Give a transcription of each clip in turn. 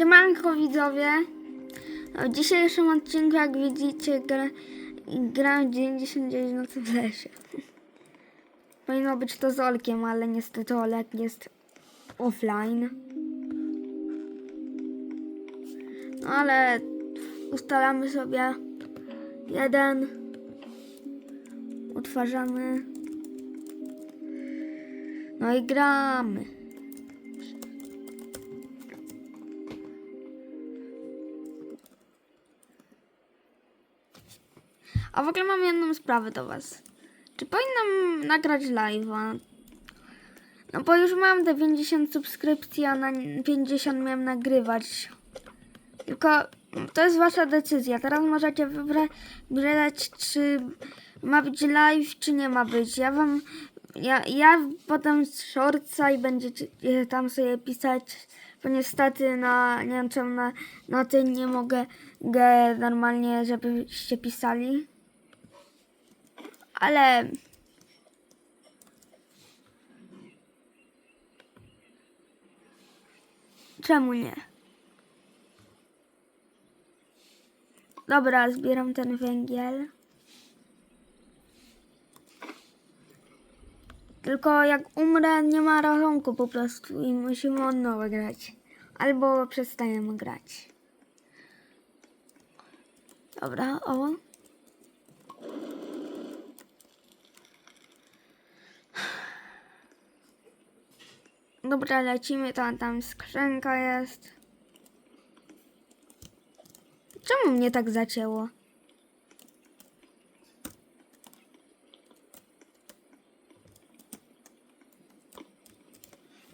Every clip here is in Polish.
Siemanko widzowie. W dzisiejszym odcinku, jak widzicie, gra, gram 99 nocy w lesie. Powinno być to z Olkiem, ale niestety Olek jest offline. No ale ustalamy sobie jeden. Utwarzamy. No i gramy. A w ogóle mam jedną sprawę do Was. Czy powinnam nagrać live'a? No bo już mam te 50 subskrypcji, a na 50 miałem nagrywać. Tylko to jest Wasza decyzja. Teraz możecie wybra- wybrać, czy ma być live, czy nie ma być. Ja Wam... Ja, ja potem z shortsa i będziecie tam sobie pisać, bo niestety na, nie wiem czemu na, na tym nie mogę normalnie, żebyście pisali. Ale czemu nie? Dobra, zbieram ten węgiel. Tylko jak umrę, nie ma rachunku po prostu i musimy od nowa grać. Albo przestajemy grać. Dobra, o. Dobra, lecimy, tam, tam skrzynka jest. Czemu mnie tak zacięło?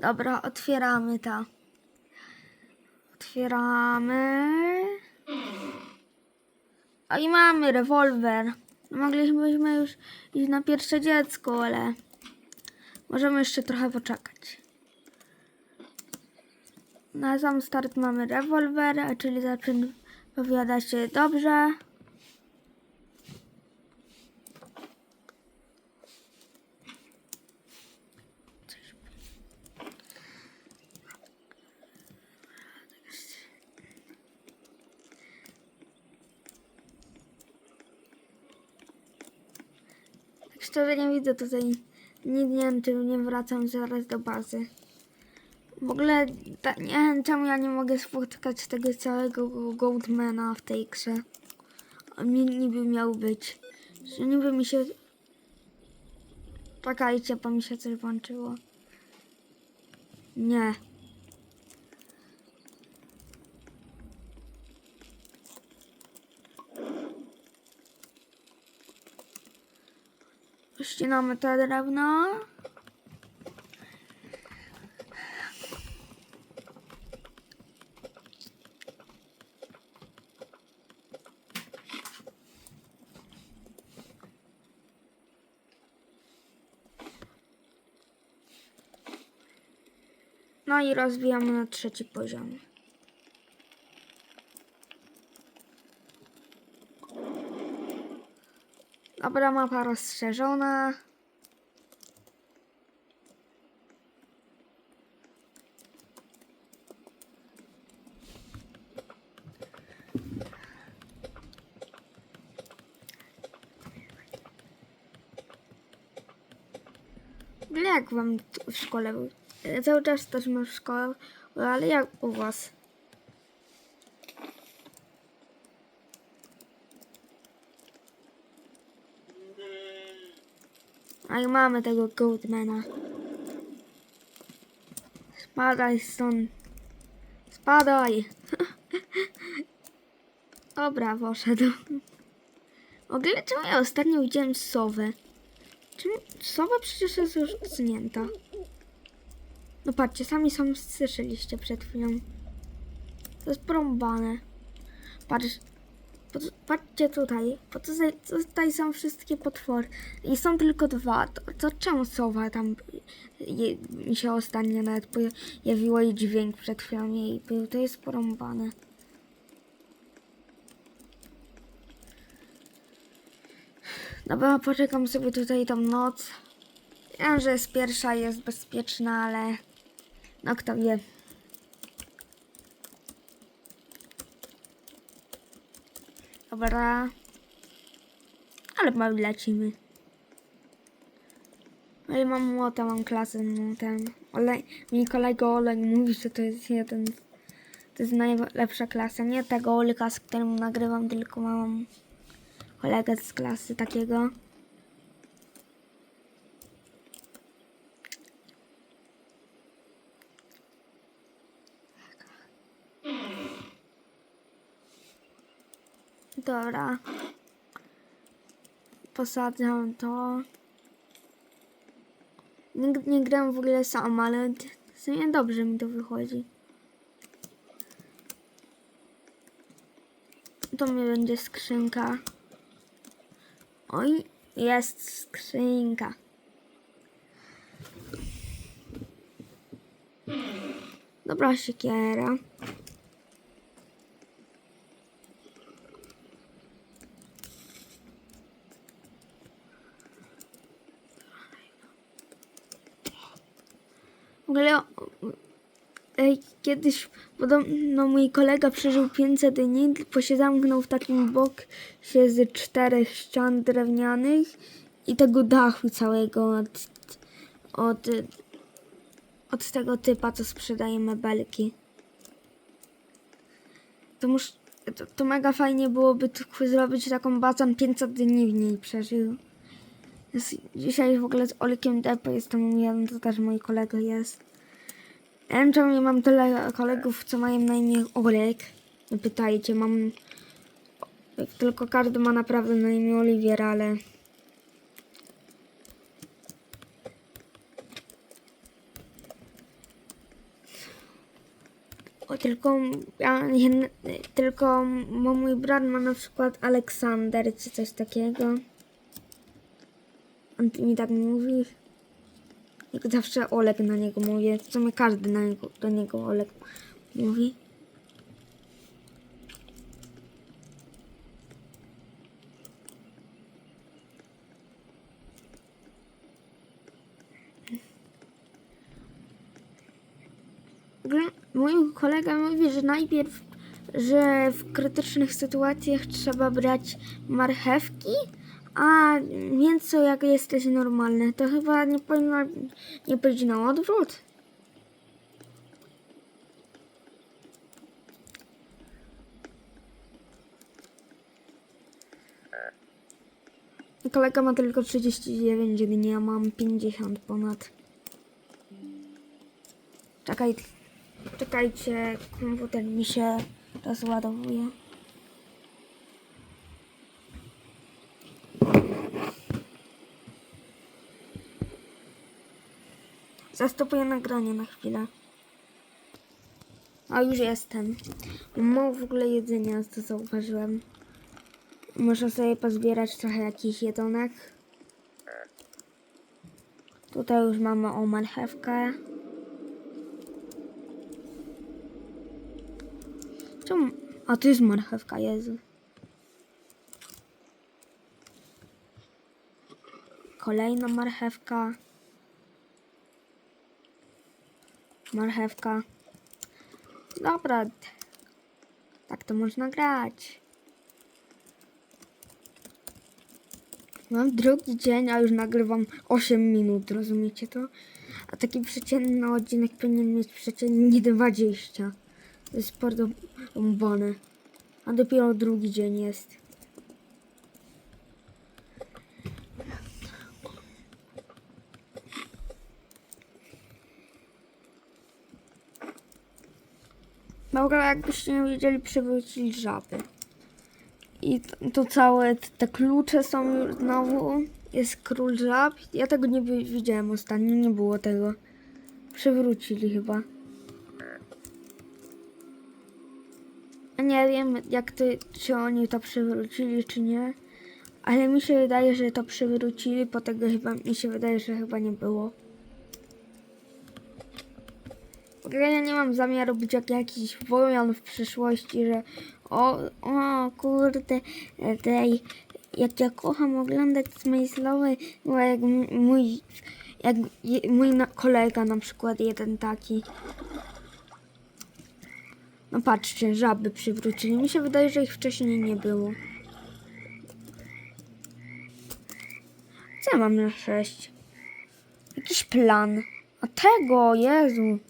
Dobra, otwieramy to. Otwieramy. O i mamy rewolwer. Moglibyśmy już iść na pierwsze dziecko, ale możemy jeszcze trochę poczekać. Na sam start mamy rewolwer, czyli zapowiada się dobrze. Szczerze nie widzę tutaj nic, nie wiem czy nie wracam zaraz do bazy. W ogóle ta, nie wiem czemu ja nie mogę spotkać tego całego Goldmana w tej grze. On niby miał być. Że niby mi się... Czekajcie, bo mi się coś włączyło. Nie. Ścinamy to drewno. No i rozwijamy na trzeci poziom. Dobra, mapa rozszerzona. Jak wam w szkole? Ja Cały czas też mam szkołę, ale jak u was? A i mamy tego Goldmana. Spadaj stąd. Spadaj. Dobra, poszedł. W ogóle czemu ja ostatnio widziałem sowę? Czemu sowa przecież jest już usunięta? No patrzcie, sami są słyszeliście przed chwilą. To jest porąbane. Patrz, Pot- Patrzcie tutaj, bo tutaj, tutaj są wszystkie potwory i są tylko dwa. To, to czemu sowa tam je, mi się ostatnio nawet pojawiło jej dźwięk przed chwilą jej był, to jest porąbane. Dobra, poczekam sobie tutaj tą noc. Wiem, że jest pierwsza, jest bezpieczna, ale no, Octavie. Dobra. Ale mamy lecimy. No i mam młota, mam klasę, no ten. Mi kolega Oleg mówi, że to jest jeden. To jest najlepsza klasa. Nie tego Olka, z którym nagrywam, tylko mam kolegę z klasy takiego. Dobra. Posadzam to. Nie, nie gram w ogóle sam, ale w sumie dobrze mi to wychodzi. To mi będzie skrzynka. Oj, jest skrzynka. Dobra siekiera. W ogóle kiedyś podobno mój kolega przeżył 500 dni, bo się zamknął w takim boksie z czterech ścian drewnianych i tego dachu całego od, od, od tego typa, co sprzedaje mebelki. To, to, to mega fajnie byłoby tu zrobić taką bazę 500 dni w niej przeżył. Jest, dzisiaj w ogóle z Olkiem Depo jestem jeden, to też mój kolega jest. Ja wiem czemu nie mam tyle kolegów, co mają na imię Olek. Nie pytajcie, mam... Tylko każdy ma naprawdę na imię Oliwier, ale... O, tylko, ja, tylko mój brat ma na przykład Aleksander czy coś takiego. On mi tak mówi. Jak zawsze Oleg na niego mówi. W sumie każdy na niego, do niego Oleg mówi. Mój kolega mówi, że najpierw, że w krytycznych sytuacjach trzeba brać marchewki, a mięso jak jesteś normalne, to chyba nie powinno, nie być na odwrót. Kolega ma tylko 39 dni, a mam 50 ponad. Czekaj, czekajcie, komputer mi się rozładowuje. Zastopuję nagranie na chwilę. A już jestem. Mało w ogóle jedzenia, to zauważyłem. Muszę sobie pozbierać trochę jakichś jedonek. Tutaj już mamy o marchewkę. Czemu? A tu jest marchewka, Jezu. Kolejna marchewka. Marchewka. Dobra. Tak to można grać. Mam drugi dzień, a już nagrywam 8 minut, rozumiecie to? A taki przeciętny odcinek powinien mieć przeciętnie 20. To jest bardzo rąbane. A dopiero drugi dzień jest. Dobra, jakbyście nie wiedzieli, przywrócili żaby. I to, to całe, te klucze są już znowu. Jest król żab. Ja tego nie wi- widziałem ostatnio, nie było tego. Przywrócili chyba. Nie wiem, jak to, czy oni to przywrócili, czy nie. Ale mi się wydaje, że to przywrócili, po tego chyba mi się wydaje, że chyba nie było. Ja nie mam zamiaru być jak jakiś wojan w przyszłości, że o, o kurde, tej, jak ja kocham oglądać Smajslowy, bo jak mój, jak mój kolega na przykład, jeden taki. No patrzcie, żaby przywrócili. Mi się wydaje, że ich wcześniej nie było. Co ja mam na sześć? Jakiś plan. A tego, Jezu.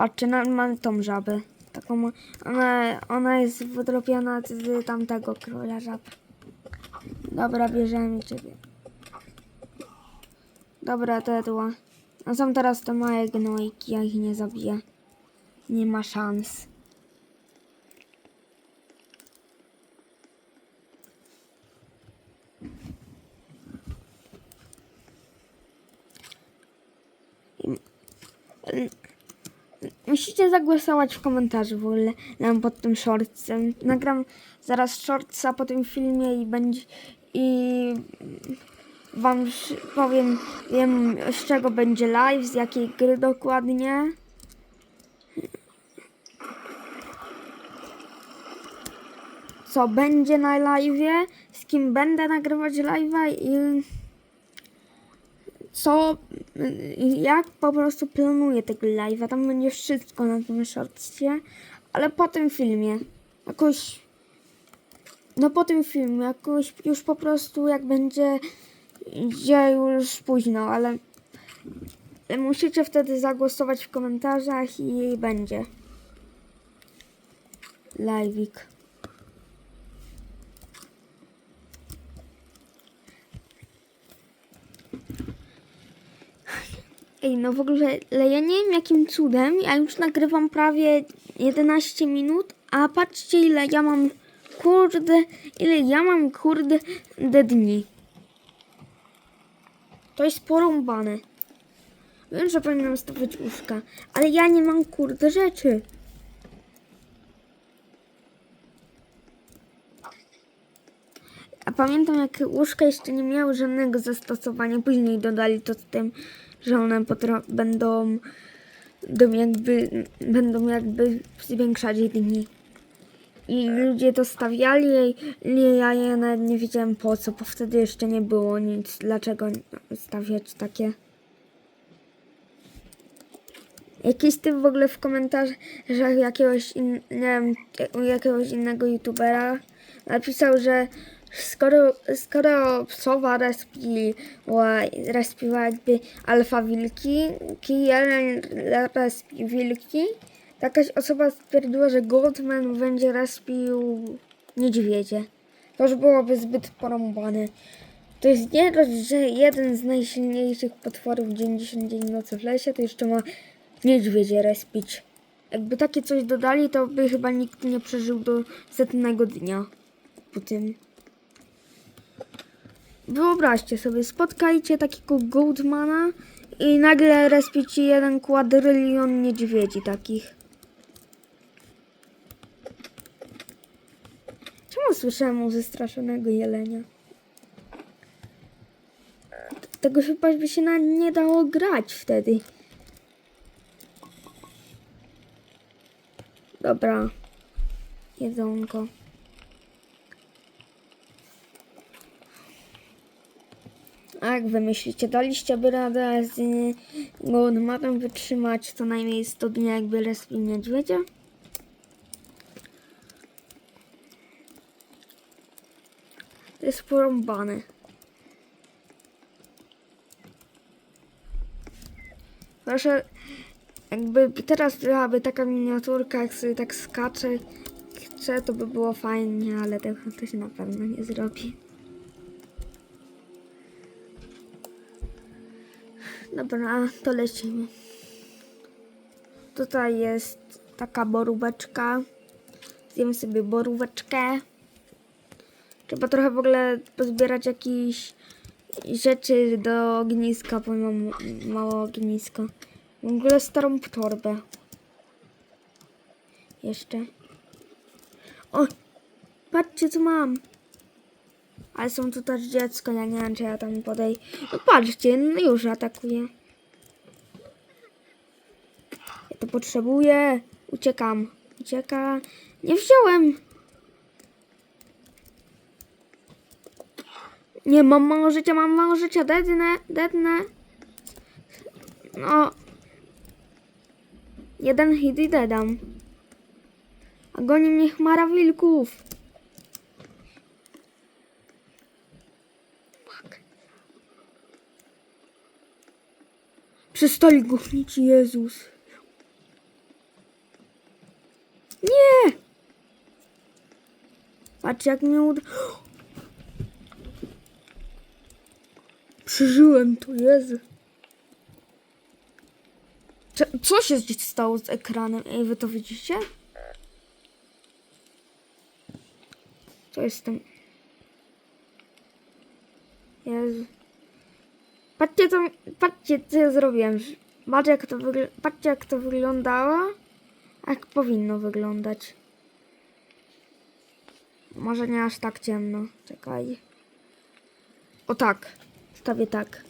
Patrzcie, na, mam tą żabę. Taką, ona, ona jest wydrobiona z tamtego króla żab. Dobra, bierzemy ciebie. Dobra, dedła. A są teraz te małe gnojki, ja ich nie zabiję. Nie ma szans. Musicie zagłosować w komentarzu w ogóle nam pod tym shortsem. Nagram zaraz shortsa po tym filmie i będzie i wam powiem wiem z czego będzie live, z jakiej gry dokładnie. Co będzie na live'ie, z kim będę nagrywać live'a i co, jak po prostu planuję tego live'a. Tam będzie wszystko na tym shortsie, ale po tym filmie, jakoś, no po tym filmie, jakoś już po prostu jak będzie, gdzie już późno, ale musicie wtedy zagłosować w komentarzach i będzie live'ik. Ej, no w ogóle ja nie wiem jakim cudem, ja już nagrywam prawie 11 minut, a patrzcie ile ja mam, kurde, ile ja mam, kurde, de dni. To jest porąbane. Wiem, że powinnam stawiać łóżka, ale ja nie mam, kurde, rzeczy. A pamiętam, jak łóżka jeszcze nie miały żadnego zastosowania. Później dodali to z tym, że one będą, będą jakby, będą jakby zwiększać dni. I ludzie to stawiali, ja ja nawet nie wiedziałem po co, bo wtedy jeszcze nie było nic. Dlaczego stawiać takie? Jakiś typ w ogóle w komentarzach jakiegoś, in, nie wiem, jakiegoś innego youtubera napisał, że skoro, skoro psowa respiła, respiła jakby alfa wilki, kijelen respi wilki, jakaś osoba stwierdziła, że Goldman będzie respił niedźwiedzie. To już byłoby zbyt porąbane. To jest nie dość, że jeden z najsilniejszych potworów 90 dzień nocy w lesie, to jeszcze ma niedźwiedzie respić. Jakby takie coś dodali, to by chyba nikt nie przeżył do setnego dnia po tym. Wyobraźcie sobie, spotkajcie takiego Goldmana i nagle respicie jeden kwadrylion niedźwiedzi takich. Czemu słyszałem o zestraszonego jelenia? Tego chyba by się na nie dało grać wtedy. Dobra. Jedzonko. Jak wy myślicie, daliście radę z Goldmanem wytrzymać co najmniej 100 dni jakby respi niedźwiedzia? To jest porąbane. Proszę, jakby teraz byłaby taka miniaturka, jak sobie tak skacze, chce, to by było fajnie, ale tego to się na pewno nie zrobi. Dobra, to lecimy. Tutaj jest taka boróweczka. Zjemy sobie boróweczkę. Trzeba trochę w ogóle pozbierać jakieś rzeczy do ogniska, bo mam mało ogniska. W ogóle starą torbę. Jeszcze. O! Patrzcie co mam. Ale są tu też dziecko, ja nie wiem czy ja tam podej. No patrzcie, no już atakuje. Ja to potrzebuję. Uciekam. Ucieka. Nie wziąłem. Nie, mam mało życia, mam mało życia. Dednę, dednę. No. Jeden hit i dedam. A goni mnie chmara wilków. Przestali gonić Jezus. Nie! Patrz jak mnie uda... Przeżyłem to, Jezu. Co się stało z ekranem? Ej, wy to widzicie? Co jestem? Jezu. Patrzcie, co, patrzcie, co ja zrobiłem. Patrzcie jak, to patrzcie, jak to wyglądało. Jak powinno wyglądać. Może nie aż tak ciemno. Czekaj. O tak. Stawię tak.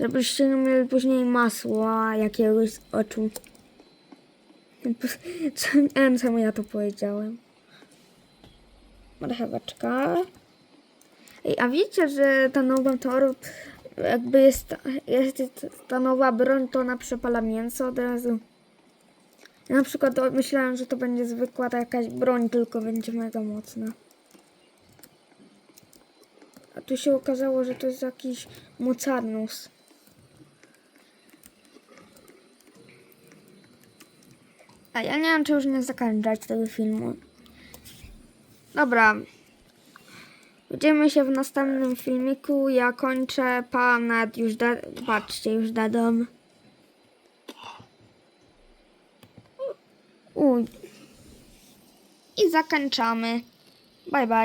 Żebyście nie mieli później masła jakiegoś z oczu. Nie wiem, czemu ja to powiedziałem. Marcheweczka. Ej, a wiecie, że ta nowa tor jakby jest, jest ta nowa broń, to ona przepala mięso od razu. Ja na przykład myślałem, że to będzie zwykła jakaś broń, tylko będzie mega mocna. A tu się okazało, że to jest jakiś mocarnus. A ja nie wiem, czy już nie zakończać tego filmu. Dobra. Widzimy się w następnym filmiku. Ja kończę. Pan nad już da... Patrzcie, już dadam. Uj. I zakończamy. Bye bye.